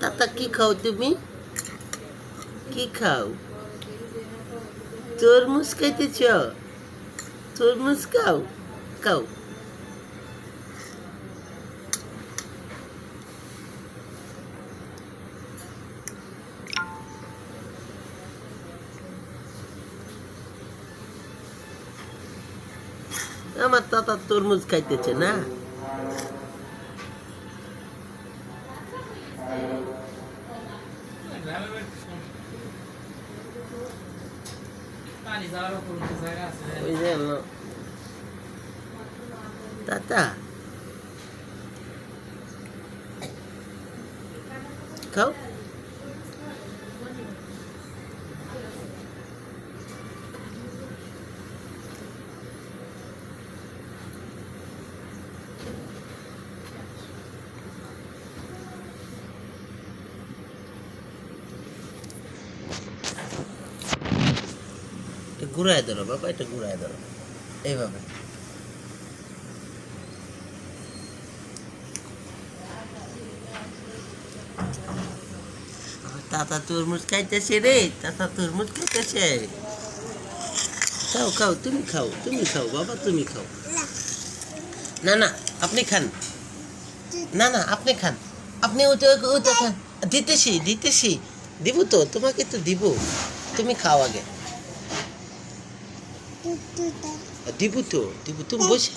তাতা কি খাও তুমি? কি খাও? তরমুজ খাইতেছ? তরমুজ খাও? খাও। আমার তাতা তরমুজ খাইতেছে না? ওই যে তাতা খাও ঘুরায় ধরো, বাবা, এটা ঘুরায় ধরো। এইভাবে। তাতা তরমুজ খাইতেছে রে, তাতা তরমুজ খাইতেছে। খাও খাও, তুমি খাও তুমি খাও, বাবা, তুমি খাও। না না, আপনি খান। না না, আপনি খান। আপনি ওটা ওটা খান। দিতেছি দিতেছি। দিব তো, তোমাকে তো দিব। তুমি খাও আগে। দিব তুমি বসে